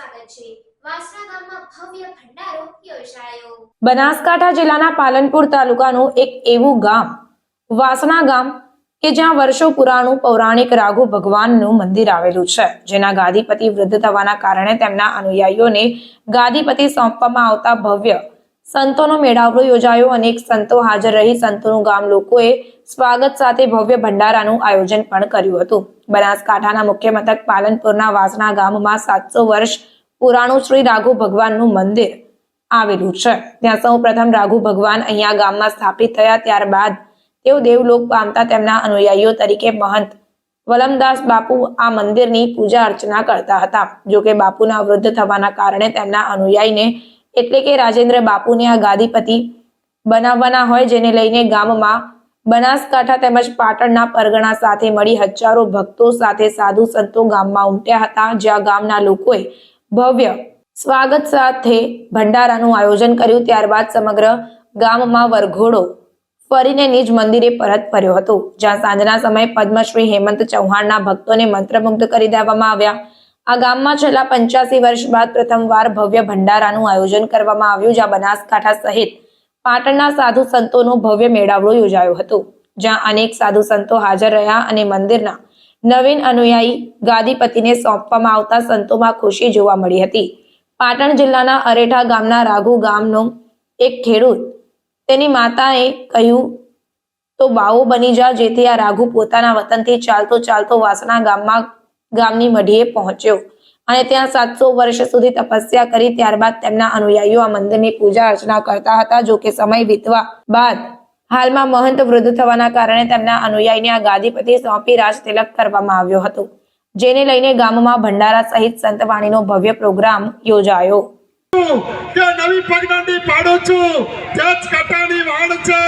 સ્વાગત છે. વાસણા બનાસકાંઠા જિલ્લાના પાલનપુર તાલુકાનું એક એવું ગામ, વાસણા ગામ, કે જ્યાં વર્ષો પુરાણું પૌરાણિક રાઘુ ભગવાનનું મંદિર આવેલું છે. જેના ગાદીપતિ વૃદ્ધ થવાના કારણે તેમના અનુયાયીઓને ગાદીપતિ સોંપવામાં આવતા ભવ્ય સંતોનો મેળાવડો યોજાયો અનેક સંતો હાજર રહી. સંતોનું ગામ લોકોએ સ્વાગત સાથે ભવ્ય ભંડારાનું આયોજન પણ કર્યું હતું. બનાસકાંઠાના મુખ્ય મથક પાલનપુરના વાસણા ગામમાં સાતસો વર્ષ પુરાણું શ્રી રાઘુ ભગવાનનું મંદિર આવેલું છે. ત્યાં સૌ પ્રથમ રાઘુ ભગવાન અહીંયા ગામમાં સ્થાપિત થયા. ત્યારબાદ તેઓ દેવલોક પામતા તેમના અનુયાયીઓ તરીકે મહંત વલમદાસ બાપુ આ મંદિરની પૂજા અર્ચના કરતા હતા. જોકે બાપુના વૃદ્ધ થવાના કારણે તેમના અનુયાયીને એટલે કે રાજેન્દ્ર બાપુને આ ગાદીપતિ બનાવવાના હોય, જેને લઈને ગામમાં બનાસકાંઠા તેમજ પાટણના પરગણા સાથે મળી હજારો ભક્તો સાથે સાધુ સંતો ગામમાં ઉમટ્યા હતા, જ્યાં ગામના લોકોએ ભવ્ય સ્વાગત સાથે ભંડારાનું આયોજન કર્યું. ત્યારબાદ સમગ્ર ગામમાં વરઘોડો ફરીને નિજ મંદિરે પરત ફર્યો હતો, જ્યાં સાંજના સમયે પદ્મશ્રી હેમંત ચૌહાણના ભક્તોને મંત્રમુગ્ધ કરી દેવામાં આવ્યા. આ ગામમાં છેલ્લા પંચ્યાસી વર્ષ બાદ પ્રથમવાર ભવ્ય ભંડારાનું આયોજન કરવામાં આવ્યું, જ્યાં બનાસકાંઠા સહિત પાટણના સાધુ સંતોનો ભવ્ય મેળાવડો યોજાયો હતો, જ્યાં અનેક સાધુ સંતો હાજર રહ્યા અને મંદિરના નવીન અનુયાયી ગાદીપતિને સોંપવામાં આવતા સંતોમાં ખુશી જોવા મળી હતી. પાટણ જિલ્લાના અરેઠા ગામના રાઘુ ગામનો એક ખેડૂત તેની માતાએ કહ્યું, તો બાવો બની જા, જેથી આ રાઘુ પોતાના વતનથી ચાલતો ચાલતો વાસણા ગામમાં ગામની મઢીએ પહોંચ્યો અને ત્યાં સાતસો વર્ષ સુધી તપસ્યા કરી ત્યારબાદ તેમના અનુયાયીઓ આ મંદિરની પૂજા અર્ચના કરતા હતા, જો કે સમય વીતવા બાદ હાલમાં મહંત વૃદ્ધ થવાના કારણે તેમના અનુયાયીને આ ગાદીપતિ સોંપી રાજ તિલક કરવામાં આવ્યો હતો, જેને લઈને ગામમાં ભંડારા સહિત સંતવાણીનો ભવ્ય પ્રોગ્રામ યોજાયો. કે નવી પગદંડી પાડું છું. ત્યાં જ કટાની વાળ છે.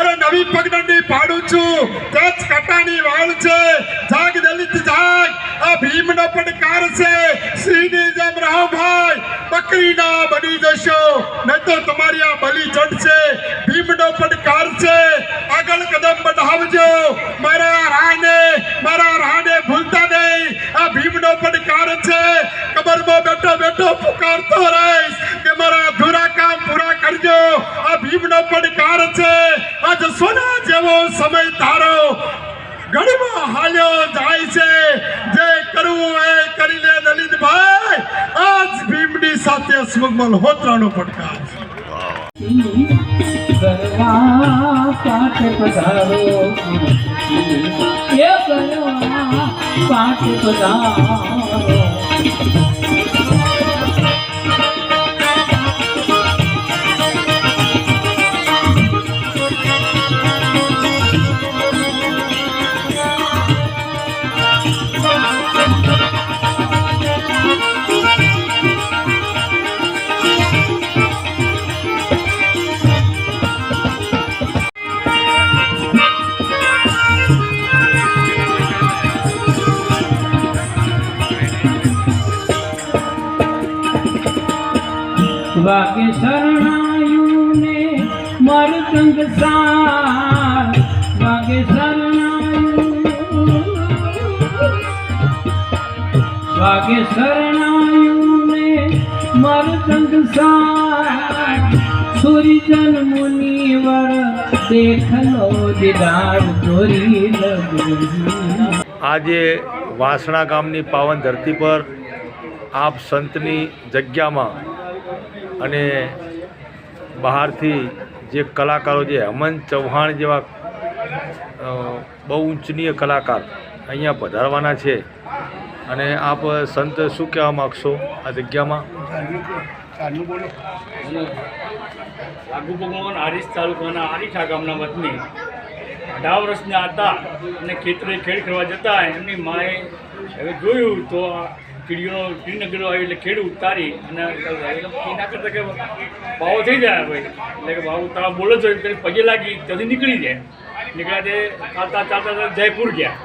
અરે નવી પગદંડી પાડું છું. ત્યાં જ કટાની વાળ છે. જાગ દલિત જાગ. આ ભીમનો પડકાર છે. સિંહની જેમ રહો ભાઈ. બકરીના બની જશો. નહીં તો તમારી આ બલી ચડશે ભીમનો પડકાર છે. આગળ કદમ વધાવજો મારા રાને મારા રાહને ભૂલતા નહીં. આ ભીમનો પડકાર છે. કબરમાં બેઠો બેઠો પુકારતો રહીશ કે મારા અધૂરા કામ પૂરા કરજો ભીમનો પડકાર છે. આજ સોના જેવો સમય તારો ઘડીમાં હાલ્યો જાય છે. જે કરવું એ કરી લે દલિતભાઈ, આજ ભીમની સાથે અસમગ મલ્હોત્રાનો પડકાર છે. પધારો. એ કરવા પાઠ પધારો વાગે શરણાયુને મરતંગ સાર. વાગે શરણાયું ને શરણાયુને મરતંગ સાર. સૂર્યજન મુનિવર દેખલો દીદાર ચોરી આજે વાસણા ગામની પાવન ધરતી પર આપ સંતની જગ્યામાં અને બહારથી જે કલાકારો જે હમન ચૌહાણ જેવા બહુ ઉંચનીય કલાકાર અહીંયા પધારવાના છે. અને આપ સંત શું કહેવા માગશો આ જગ્યામાં? આગુ ભગવાન હારીસ તાલુકાના આરીઠા ગામના વતની અઢાર વર્ષના હતા અને ખેતરે ખેડ કરવા જતા એમની માએ હવે જોયું તો આ કીડી કીડીનગરો આવી એટલે ખેડ ઉતારી અને એના કરતાં કે ભાવો થઈ જાય ભાઈ. એટલે કે ભાવ તારા બોલો છો ત્યારે પગે લાગી, ત્યાંથી નીકળી જાય. નીકળ્યા તે ચાલતા ચાલતા જયપુર ગયા.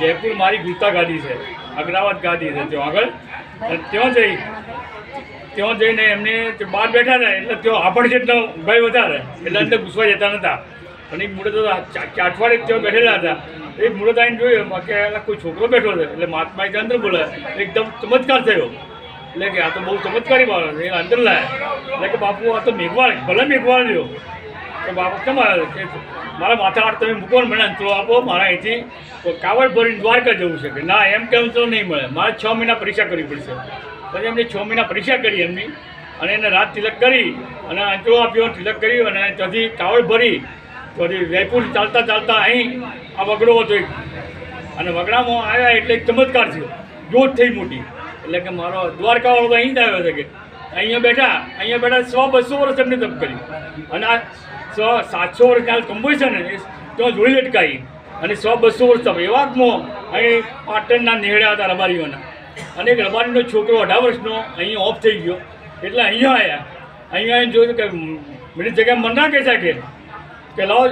જયપુર મારી ગુપ્તા ગાદી છે, અગ્રાવત ગાદી છે ત્યાં આગળ. ત્યાં જઈ, ત્યાં જઈને એમને બહાર બેઠા રહે એટલે ત્યાં આપણ જેટલો ભાઈ વધારે. એટલે અંદર ઘૂસવા જતા નહોતા અને એક ચાર અઠવાડિયે ત્યાં બેઠેલા હતા. એ મુહૂર્ત આવીને જોયું કે એના કોઈ છોકરો બેઠો છે. એટલે મહાત્માએ અંદર બોલે, એકદમ ચમત્કાર થયો. એટલે કે આ તો બહુ ચમત્કારી માણસ એ અંદર લાયા. એટલે કે બાપુ, આ તો મેઘવાળ, ભલે મેઘવાળ રહ્યો. કે બાપુ કેમ કે મારા માથા આડ તમે મૂકો મને અંતરો આપો. મારા અહીંથી કાવડ ભરીને દ્વારકા જવું છે કે ના, એમ કેમ તો નહીં મળે. મારે છ મહિના પરીક્ષા કરવી પડશે. પછી એમની છ મહિના પરીક્ષા કરી એમની. અને એને રાત તિલક કરી અને અંતરો આપ્યો, તિલક કર્યું અને ત્યાંથી કાવડ ભરી ત્યાંથી જયપુર ચાલતા ચાલતા અહીં આ વગડો હતો અને વગડામાં આવ્યા એટલે એક ચમત્કાર થયો. જોત થઈ મોટી. એટલે કે મારો દ્વારકાવાળો તો અહીં જ આવ્યો છે કે. અહીંયા બેઠા અહીંયા બેઠા સો બસો વર્ષ એમને તપ કરી અને આ સો સાતસો વર્ષ ત્યાં કંબોઈ છે ને તો જોડી લટકાવી અને સો બસો વર્ષ તપ એવા અહીં પાટણના નેહડ્યા હતા રબારીઓના. અને એક રબારીનો છોકરો અઢાર વર્ષનો અહીંયા ઓફ થઈ ગયો. એટલે અહીંયા આવ્યા અહીંયા જોયું કે મેરી જગ્યાએ મન ના કહી શકે કે લાવો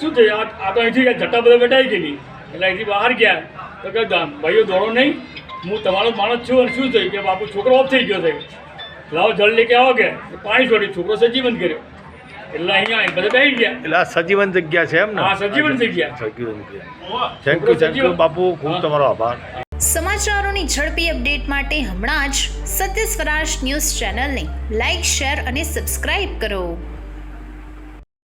શું થયું? આ તો અહીંથી જટ્ટા બધા બેઠાઈ ગયેલી. એટલે અહીંથી બહાર ગયા. તો કે ભાઈઓ દોડો નહીં. હું તમારો માણસ છું અને શું થયું? કે બાપુ છોકરો ઓફ થઈ ગયો છે. લાવો જળ લઈ કે આવો કે. પાણી છોડ્યું છોકરો સજીવન કર્યો. એટલે અહીંયા બધા બેસી ગયા. એટલે આ સજીવન જગ્યા છે એમ ને? હા, સજીવન જગ્યા. સજીવન જગ્યા. થેન્ક યુ થેન્ક યુ બાપુ. ખૂબ તમારો આભાર. સમાચારોની ઝડપી અપડેટ માટે હમણાં જ સત્ય સ્વરાજ ન્યૂઝ ચેનલને લાઇક શેર અને સબસ્ક્રાઇબ કરો.